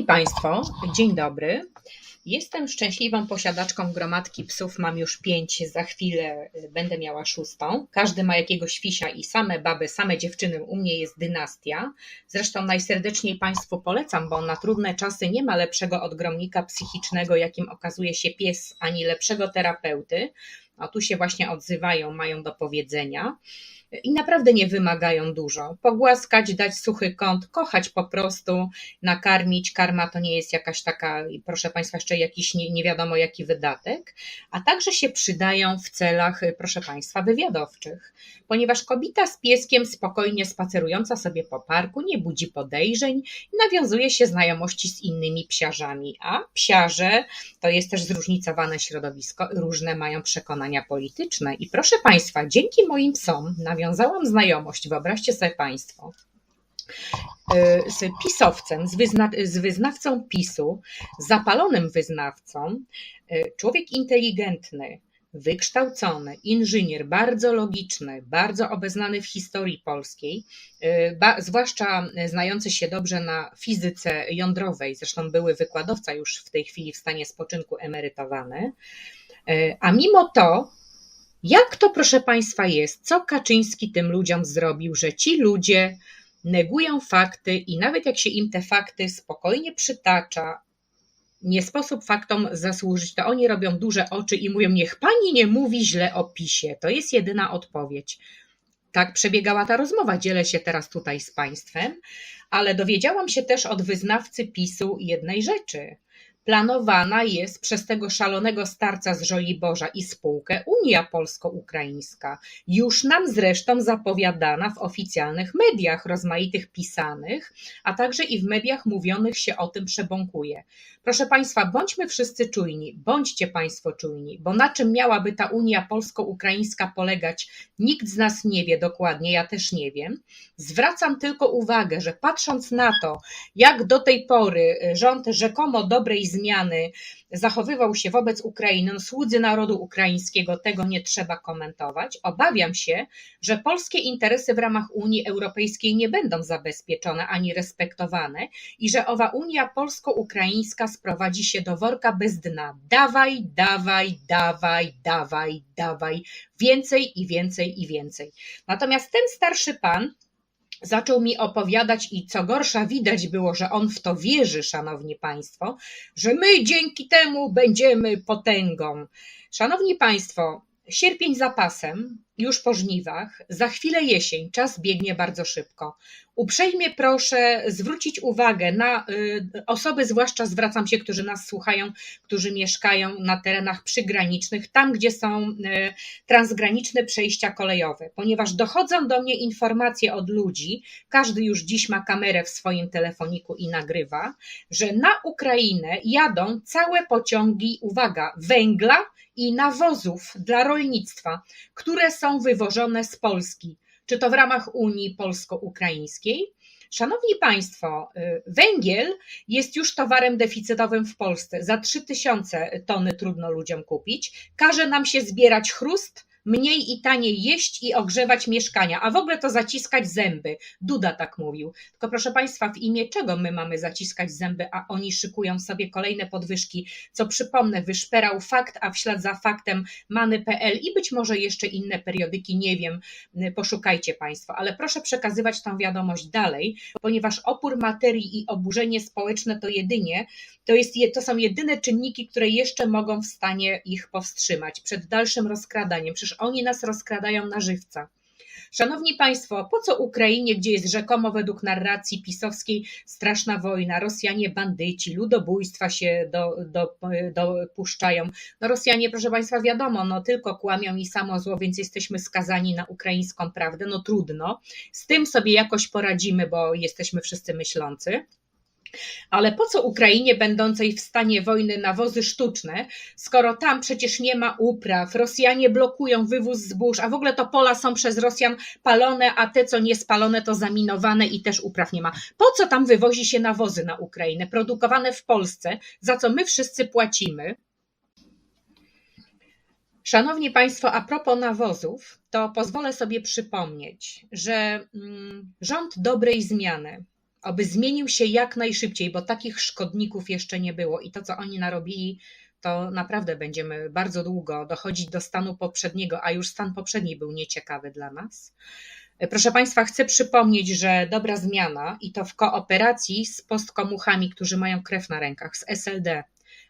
Szanowni Państwo, dzień dobry. Jestem szczęśliwą posiadaczką gromadki psów, mam już pięć, za chwilę y, będę miała szóstą. Każdy ma jakiegoś fisia i same baby, same dziewczyny, u mnie jest dynastia. Zresztą najserdeczniej Państwu polecam, bo na trudne czasy nie ma lepszego odgromnika psychicznego, jakim okazuje się pies, ani lepszego terapeuty. A tu się właśnie odzywają, mają do powiedzenia i naprawdę nie wymagają dużo. Pogłaskać, dać suchy kąt, kochać po prostu, nakarmić. Karma to nie jest jakaś taka, proszę Państwa, jeszcze jakiś nie, nie wiadomo jaki wydatek, a także się przydają w celach, proszę Państwa, wywiadowczych, ponieważ kobieta z pieskiem spokojnie spacerująca sobie po parku nie budzi podejrzeń i nawiązuje się znajomości z innymi psiarzami, a psiarze to jest też zróżnicowane środowisko, różne mają przekonania polityczne i proszę Państwa, dzięki moim psom, nawiązałam znajomość, wyobraźcie sobie Państwo, y, z pisowcem, z, wyzna, z wyznawcą PiSu, zapalonym wyznawcą, y, człowiek inteligentny, wykształcony, inżynier, bardzo logiczny, bardzo obeznany w historii polskiej, ba, zwłaszcza znający się dobrze na fizyce jądrowej, zresztą były wykładowca już w tej chwili w stanie spoczynku emerytowany, a mimo to jak to, proszę Państwa, jest? Co Kaczyński tym ludziom zrobił, że ci ludzie negują fakty i nawet jak się im te fakty spokojnie przytacza, nie sposób faktom zasłużyć, to oni robią duże oczy i mówią: Niech pani nie mówi źle o PiSie. To jest jedyna odpowiedź. Tak przebiegała ta rozmowa. Dzielę się teraz tutaj z Państwem, ale dowiedziałam się też od wyznawcy PiSu jednej rzeczy Planowana jest przez tego szalonego starca z Żoliborza i spółkę Unia Polsko-Ukraińska, już nam zresztą zapowiadana w oficjalnych mediach rozmaitych pisanych, a także i w mediach mówionych się o tym przebąkuje. Proszę Państwa, bądźmy wszyscy czujni, bądźcie Państwo czujni, bo na czym miałaby ta Unia Polsko-Ukraińska polegać, nikt z nas nie wie dokładnie, ja też nie wiem. Zwracam tylko uwagę, że patrząc na to, jak do tej pory rząd rzekomo dobrej zmiany zachowywał się wobec Ukrainy, no, słudzy narodu ukraińskiego, tego nie trzeba komentować. Obawiam się, że polskie interesy w ramach Unii Europejskiej nie będą zabezpieczone ani respektowane i że owa Unia polsko-ukraińska sprowadzi się do worka bez dna. Dawaj, dawaj, dawaj, dawaj, dawaj, więcej i więcej i więcej. Natomiast ten starszy pan, zaczął mi opowiadać i co gorsza widać było, że on w to wierzy, szanowni państwo, że my dzięki temu będziemy potęgą. Szanowni państwo, sierpień za pasem, już po żniwach, za chwilę jesień, czas biegnie bardzo szybko. Uprzejmie proszę zwrócić uwagę na y, osoby, zwłaszcza zwracam się, którzy nas słuchają, którzy mieszkają na terenach przygranicznych, tam gdzie są y, transgraniczne przejścia kolejowe, ponieważ dochodzą do mnie informacje od ludzi, każdy już dziś ma kamerę w swoim telefoniku i nagrywa, że na Ukrainę jadą całe pociągi, uwaga, węgla i nawozów dla rolnictwa, które są wywożone z Polski czy to w ramach Unii Polsko-Ukraińskiej. Szanowni Państwo, y, węgiel jest już towarem deficytowym w Polsce. Za 3000 tony trudno ludziom kupić. Każe nam się zbierać chrust, mniej i taniej jeść i ogrzewać mieszkania, a w ogóle to zaciskać zęby. Duda tak mówił. Tylko proszę Państwa, w imię czego my mamy zaciskać zęby, a oni szykują sobie kolejne podwyżki, co przypomnę, wyszperał fakt, a w ślad za faktem many.pl i być może jeszcze inne periodyki, nie wiem, poszukajcie Państwo, ale proszę przekazywać tą wiadomość dalej, ponieważ opór materii i oburzenie społeczne to jedynie, to, jest, to są jedyne czynniki, które jeszcze mogą w stanie ich powstrzymać przed dalszym rozkradaniem. Oni nas rozkradają na żywca. Szanowni Państwo, po co Ukrainie, gdzie jest rzekomo według narracji pisowskiej straszna wojna, Rosjanie bandyci, ludobójstwa się do, do, dopuszczają. No Rosjanie, proszę Państwa, wiadomo, no tylko kłamią i samo zło, więc jesteśmy skazani na ukraińską prawdę, no trudno. Z tym sobie jakoś poradzimy, bo jesteśmy wszyscy myślący. Ale po co Ukrainie będącej w stanie wojny nawozy sztuczne, skoro tam przecież nie ma upraw, Rosjanie blokują wywóz zbóż, a w ogóle to pola są przez Rosjan palone, a te co nie spalone to zaminowane i też upraw nie ma. Po co tam wywozi się nawozy na Ukrainę, produkowane w Polsce, za co my wszyscy płacimy? Szanowni Państwo, a propos nawozów, to pozwolę sobie przypomnieć, że mm, rząd dobrej zmiany Oby zmienił się jak najszybciej, bo takich szkodników jeszcze nie było i to, co oni narobili, to naprawdę będziemy bardzo długo dochodzić do stanu poprzedniego, a już stan poprzedni był nieciekawy dla nas. Proszę Państwa, chcę przypomnieć, że dobra zmiana i to w kooperacji z postkomuchami, którzy mają krew na rękach, z SLD,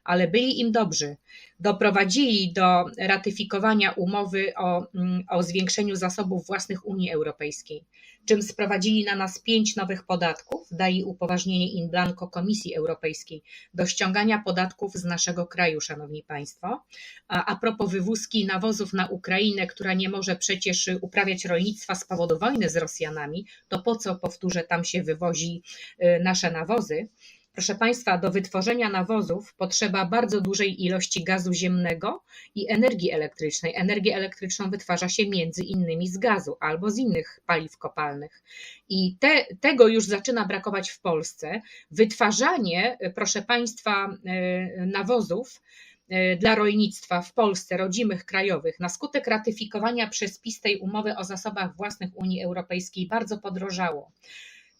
ale byli im dobrzy. Doprowadzili do ratyfikowania umowy o, mm, o zwiększeniu zasobów własnych Unii Europejskiej, czym sprowadzili na nas pięć nowych podatków, dali upoważnienie in blanco Komisji Europejskiej do ściągania podatków z naszego kraju, Szanowni Państwo. A, a propos wywózki nawozów na Ukrainę, która nie może przecież uprawiać rolnictwa z powodu wojny z Rosjanami, to po co, powtórzę, tam się wywozi y, nasze nawozy? Proszę Państwa, do wytworzenia nawozów potrzeba bardzo dużej ilości gazu ziemnego i energii elektrycznej. Energię elektryczną wytwarza się między innymi z gazu albo z innych paliw kopalnych. I te, tego już zaczyna brakować w Polsce. Wytwarzanie, proszę Państwa, e, nawozów e, dla rolnictwa w Polsce, rodzimych, krajowych, na skutek ratyfikowania przez PiS tej umowy o zasobach własnych Unii Europejskiej bardzo podrożało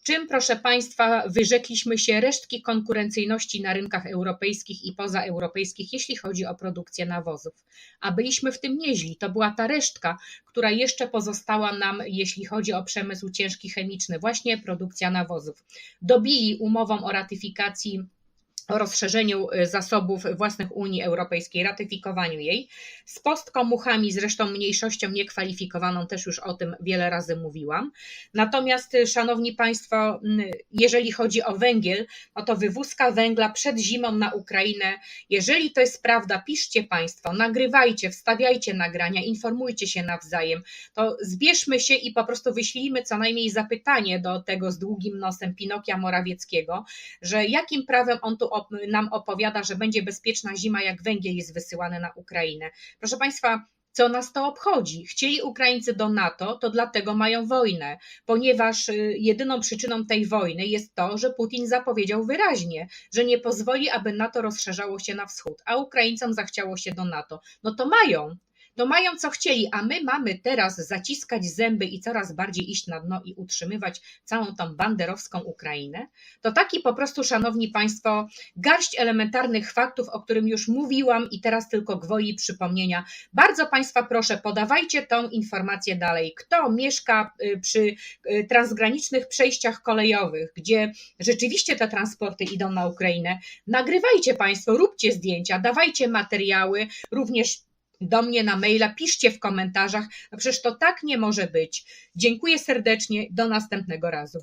czym, proszę Państwa, wyrzekliśmy się resztki konkurencyjności na rynkach europejskich i pozaeuropejskich, jeśli chodzi o produkcję nawozów. A byliśmy w tym nieźli. To była ta resztka, która jeszcze pozostała nam, jeśli chodzi o przemysł ciężki chemiczny, właśnie produkcja nawozów. Dobili umową o ratyfikacji o rozszerzeniu y, zasobów własnych Unii Europejskiej, ratyfikowaniu jej, z postkomuchami, zresztą mniejszością niekwalifikowaną, też już o tym wiele razy mówiłam. Natomiast, y, Szanowni Państwo, jeżeli chodzi o węgiel, no to wywózka węgla przed zimą na Ukrainę, jeżeli to jest prawda, piszcie Państwo, nagrywajcie, wstawiajcie nagrania, informujcie się nawzajem, to zbierzmy się i po prostu wyślijmy co najmniej zapytanie do tego z długim nosem Pinokia Morawieckiego, że jakim prawem on tu nam opowiada, że będzie bezpieczna zima, jak węgiel jest wysyłany na Ukrainę. Proszę Państwa, co nas to obchodzi? Chcieli Ukraińcy do NATO, to dlatego mają wojnę, ponieważ y, jedyną przyczyną tej wojny jest to, że Putin zapowiedział wyraźnie, że nie pozwoli, aby NATO rozszerzało się na wschód, a Ukraińcom zachciało się do NATO. No to mają to mają co chcieli, a my mamy teraz zaciskać zęby i coraz bardziej iść na dno i utrzymywać całą tą banderowską Ukrainę, to taki po prostu, szanowni państwo, garść elementarnych faktów, o którym już mówiłam i teraz tylko gwoli przypomnienia. Bardzo państwa proszę, podawajcie tą informację dalej. Kto mieszka y, przy y, transgranicznych przejściach kolejowych, gdzie rzeczywiście te transporty idą na Ukrainę, nagrywajcie państwo, róbcie zdjęcia, dawajcie materiały, również do mnie na maila, piszcie w komentarzach. Przecież to tak nie może być. Dziękuję serdecznie, do następnego razu.